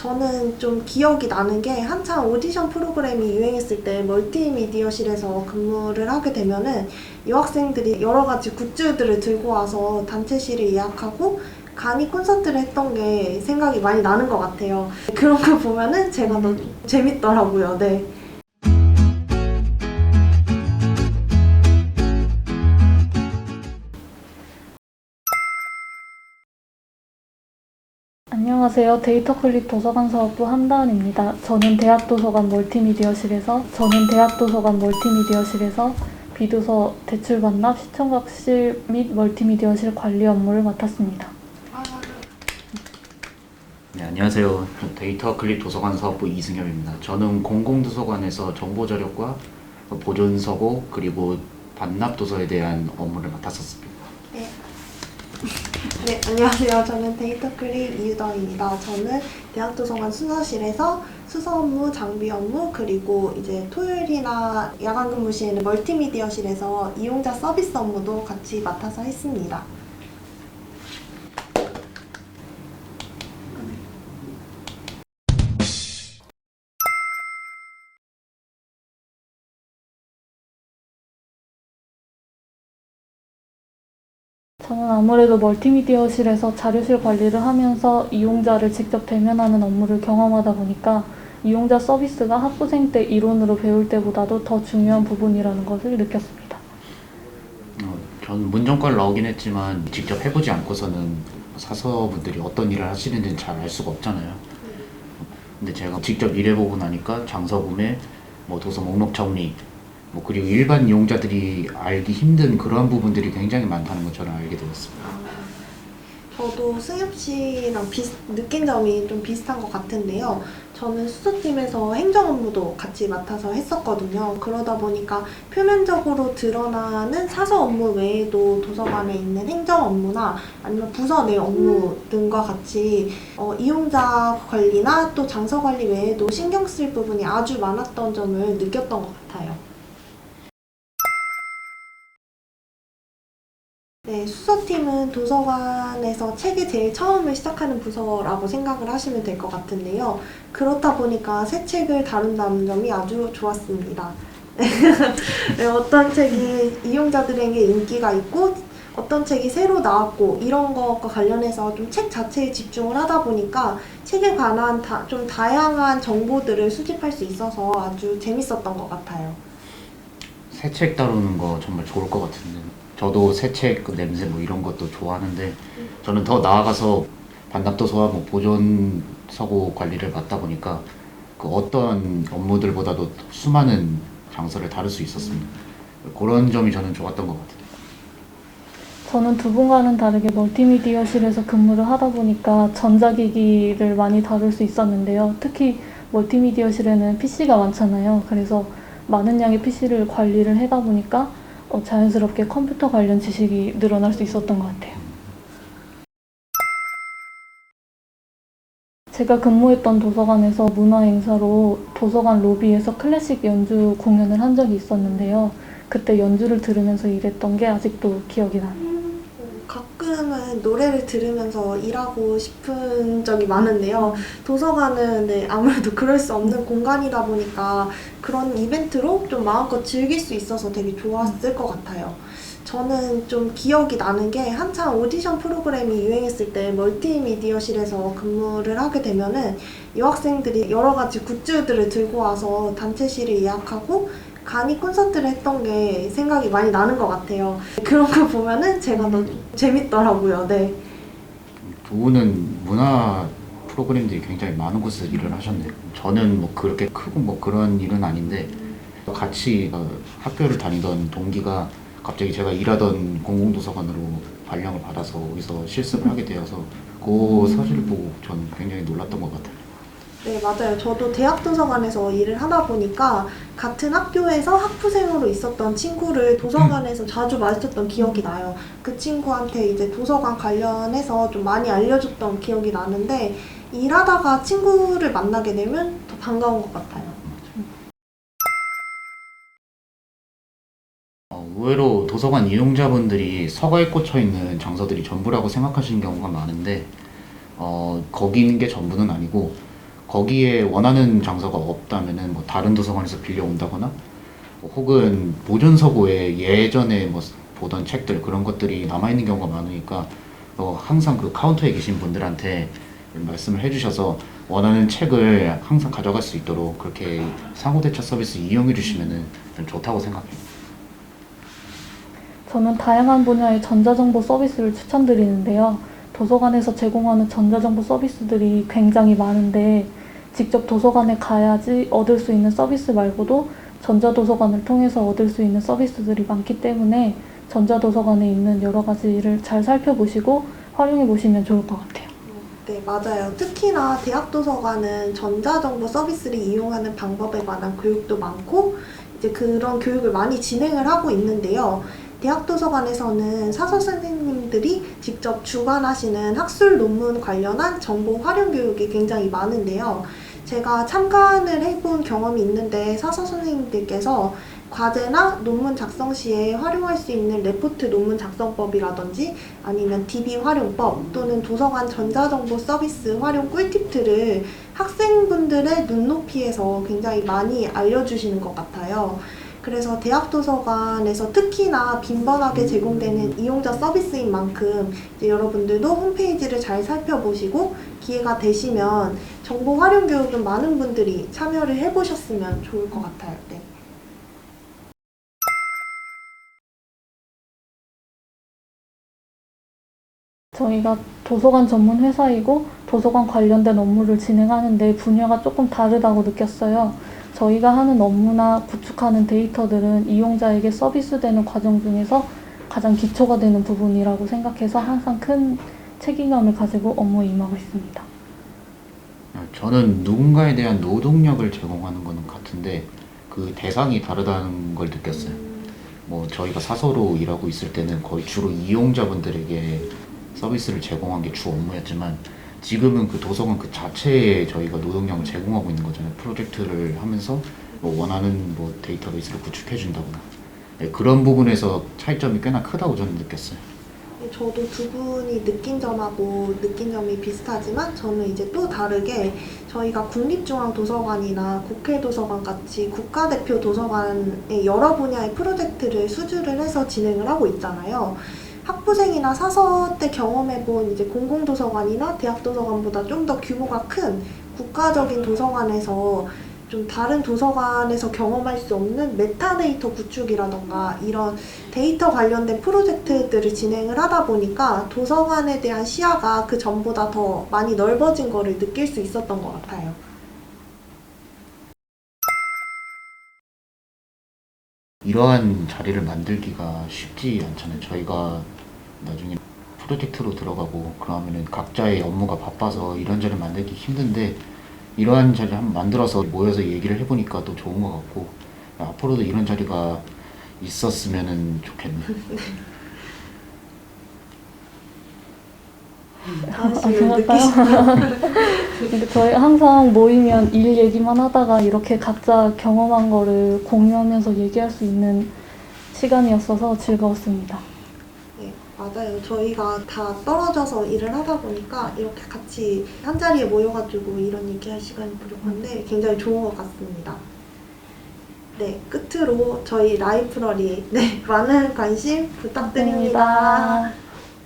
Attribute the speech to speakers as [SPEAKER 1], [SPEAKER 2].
[SPEAKER 1] 저는 좀 기억이 나는 게 한창 오디션 프로그램이 유행했을 때 멀티미디어실에서 근무를 하게 되면은 여학생들이 여러 가지 굿즈들을 들고 와서 단체실을 예약하고 간이 콘서트를 했던 게 생각이 많이 나는 것 같아요. 그런 거 보면은 제가 너무 재밌더라고요. 네.
[SPEAKER 2] 안녕하세요. 데이터 클립 도서관 사업부 한다은입니다. 저는 대학도서관 멀티미디어실에서 저는 대학도서관 멀티미디어실에서 비도서 대출 반납, 시청각실 및 멀티미디어실 관리 업무를 맡았습니다.
[SPEAKER 3] 네, 안녕하세요. 저 데이터 클립 도서관 사업부 이승엽입니다. 저는 공공도서관에서 정보 자료과 보존 서고 그리고 반납 도서에 대한 업무를 맡았었습니다.
[SPEAKER 1] 네. 네, 안녕하세요. 저는 데이터 클립 이유덕입니다. 저는 대학도서관 수서실에서 수서 업무, 장비 업무, 그리고 이제 토요일이나 야간 근무 시에는 멀티미디어실에서 이용자 서비스 업무도 같이 맡아서 했습니다.
[SPEAKER 2] 저는 아무래도 멀티미디어실에서 자료실 관리를 하면서 이용자를 직접 대면하는 업무를 경험하다 보니까 이용자 서비스가 학부생 때 이론으로 배울 때보다도 더 중요한 부분이라는 것을 느꼈습니다.
[SPEAKER 3] 어, 전 문정과를 나오긴 했지만 직접 해보지 않고서는 사서분들이 어떤 일을 하시는지는 잘 알 수가 없잖아요. 근데 제가 직접 일해보고 나니까 장서 구매, 뭐 도서 목록 정리, 뭐 그리고 일반 이용자들이 알기 힘든 그러한 부분들이 굉장히 많다는 걸 저는 알게 되었습니다.
[SPEAKER 1] 저도 승엽 씨랑 비슷, 느낀 점이 좀 비슷한 것 같은데요. 저는 수서팀에서 행정 업무도 같이 맡아서 했었거든요. 그러다 보니까 표면적으로 드러나는 사서 업무 외에도 도서관에 있는 행정 업무나 아니면 부서 내 업무 등과 같이 어, 이용자 관리나 또 장서 관리 외에도 신경 쓸 부분이 아주 많았던 점을 느꼈던 것 같아요. 네, 수서팀은 도서관에서 책의 제일 처음을 시작하는 부서라고 생각을 하시면 될 것 같은데요. 그렇다 보니까 새 책을 다룬다는 점이 아주 좋았습니다. 네, 어떤 책이 이용자들에게 인기가 있고 어떤 책이 새로 나왔고 이런 것과 관련해서 좀 책 자체에 집중을 하다 보니까 책에 관한 다, 좀 다양한 정보들을 수집할 수 있어서 아주 재밌었던 것 같아요.
[SPEAKER 3] 새 책 다루는 거 정말 좋을 것 같은데 저도 새책 그 냄새 뭐 이런 것도 좋아하는데 저는 더 나아가서 반납도서와 뭐 보존 서고 관리를 맡다 보니까 그 어떤 업무들보다도 수많은 장소를 다룰 수 있었습니다. 그런 점이 저는 좋았던 것 같아요.
[SPEAKER 2] 저는 두 분과는 다르게 멀티미디어실에서 근무를 하다 보니까 전자기기를 많이 다룰 수 있었는데요. 특히 멀티미디어실에는 PC가 많잖아요. 그래서 많은 양의 PC를 관리를 하다 보니까 어, 자연스럽게 컴퓨터 관련 지식이 늘어날 수 있었던 것 같아요. 제가 근무했던 도서관에서 문화 행사로 도서관 로비에서 클래식 연주 공연을 한 적이 있었는데요. 그때 연주를 들으면서 일했던 게 아직도 기억이 나요.
[SPEAKER 1] 가끔은 노래를 들으면서 일하고 싶은 적이 많은데요. 도서관은 네, 아무래도 그럴 수 없는 공간이다 보니까 그런 이벤트로 좀 마음껏 즐길 수 있어서 되게 좋았을 것 같아요. 저는 좀 기억이 나는 게 한창 오디션 프로그램이 유행했을 때 멀티미디어실에서 근무를 하게 되면은 여학생들이 여러 가지 굿즈들을 들고 와서 단체실을 예약하고 간이 콘서트를 했던 게 생각이 많이 나는 것 같아요. 그런 거 보면은 제가 너무 재밌더라고요. 네.
[SPEAKER 3] 두 분은 문화 프로그램들이 굉장히 많은 곳에서 일을 하셨네요. 저는 뭐 그렇게 크고 뭐 그런 일은 아닌데 같이 어, 학교를 다니던 동기가 갑자기 제가 일하던 공공도서관으로 발령을 받아서 거기서 실습을 하게 되어서 그 사실을 보고 저는 굉장히 놀랐던 것 같아요.
[SPEAKER 1] 네, 맞아요. 저도 대학 도서관에서 일을 하다 보니까 같은 학교에서 학부생으로 있었던 친구를 도서관에서 자주 마주쳤던 기억이 나요. 그 친구한테 이제 도서관 관련해서 좀 많이 알려줬던 기억이 나는데 일하다가 친구를 만나게 되면 더 반가운 것 같아요.
[SPEAKER 3] 어, 의외로 도서관 이용자분들이 서가에 꽂혀 있는 장소들이 전부라고 생각하시는 경우가 많은데 어, 거기 있는 게 전부는 아니고 거기에 원하는 장소가 없다면은 뭐 다른 도서관에서 빌려온다거나 뭐 혹은 보존서고에 예전에 뭐 보던 책들 그런 것들이 남아 있는 경우가 많으니까 어, 항상 그 카운터에 계신 분들한테 말씀을 해주셔서 원하는 책을 항상 가져갈 수 있도록 그렇게 상호대처 서비스 이용해 주시면은 좀 좋다고 생각해요.
[SPEAKER 2] 저는 다양한 분야의 전자정보 서비스를 추천드리는데요. 도서관에서 제공하는 전자정보 서비스들이 굉장히 많은데 직접 도서관에 가야지 얻을 수 있는 서비스 말고도 전자도서관을 통해서 얻을 수 있는 서비스들이 많기 때문에 전자도서관에 있는 여러 가지를 잘 살펴보시고 활용해 보시면 좋을 것 같아요.
[SPEAKER 1] 네, 맞아요. 특히나 대학 도서관은 전자정보 서비스를 이용하는 방법에 관한 교육도 많고 이제 그런 교육을 많이 진행을 하고 있는데요. 대학 도서관에서는 사서 선생님들이 직접 주관하시는 학술 논문 관련한 정보 활용 교육이 굉장히 많은데요. 제가 참관을 해본 경험이 있는데 사서 선생님들께서 과제나 논문 작성 시에 활용할 수 있는 레포트 논문 작성법이라든지 아니면 DB 활용법 또는 도서관 전자정보 서비스 활용 꿀팁들을 학생분들의 눈높이에서 굉장히 많이 알려주시는 것 같아요. 그래서 대학 도서관에서 특히나 빈번하게 제공되는 이용자 서비스인 만큼 여러분들도 홈페이지를 잘 살펴보시고 기회가 되시면 정보 활용 교육은 많은 분들이 참여를 해보셨으면 좋을 것 같아요. 네.
[SPEAKER 2] 저희가 도서관 전문 회사이고 도서관 관련된 업무를 진행하는데 분야가 조금 다르다고 느꼈어요. 저희가 하는 업무나 구축하는 데이터들은 이용자에게 서비스되는 과정 중에서 가장 기초가 되는 부분이라고 생각해서 항상 큰 책임감을 가지고 업무에 임하고 있습니다.
[SPEAKER 3] 저는 누군가에 대한 노동력을 제공하는 거는 같은데 그 대상이 다르다는 걸 느꼈어요. 뭐 저희가 사서로 일하고 있을 때는 거의 주로 이용자분들에게 서비스를 제공한 게 주 업무였지만 지금은 그 도서관 그 자체에 저희가 노동력을 제공하고 있는 거잖아요. 프로젝트를 하면서 뭐 원하는 뭐 데이터베이스를 구축해 준다거나 네, 그런 부분에서 차이점이 꽤나 크다고 저는 느꼈어요.
[SPEAKER 1] 네, 저도 두 분이 느낀 점하고 느낀 점이 비슷하지만 저는 이제 또 다르게 저희가 국립중앙도서관이나 국회도서관 같이 국가대표 도서관의 여러 분야의 프로젝트를 수주를 해서 진행을 하고 있잖아요. 학부생이나 사서 때 경험해본 이제 공공도서관이나 대학도서관보다 좀 더 규모가 큰 국가적인 도서관에서 좀 다른 도서관에서 경험할 수 없는 메타데이터 구축이라던가 이런 데이터 관련된 프로젝트들을 진행을 하다 보니까 도서관에 대한 시야가 그 전보다 더 많이 넓어진 거를 느낄 수 있었던 것 같아요.
[SPEAKER 3] 이러한 자리를 만들기가 쉽지 않잖아요. 저희가 나중에 프로젝트로 들어가고 그러면은 각자의 업무가 바빠서 이런 자리 만들기 힘든데 이러한 자리 한번 만들어서 모여서 얘기를 해보니까 또 좋은 것 같고 앞으로도 이런 자리가 있었으면은 좋겠네.
[SPEAKER 2] 아,
[SPEAKER 1] 느끼시나요?
[SPEAKER 2] 근데 저희 항상 모이면 일 얘기만 하다가 이렇게 각자 경험한 거를 공유하면서 얘기할 수 있는 시간이었어서 즐거웠습니다.
[SPEAKER 1] 네, 맞아요. 저희가 다 떨어져서 일을 하다 보니까 이렇게 같이 한 자리에 모여가지고 이런 얘기할 시간이 부족한데 굉장히 좋은 것 같습니다. 네, 끝으로 저희 라이프러리 네, 많은 관심
[SPEAKER 2] 부탁드립니다.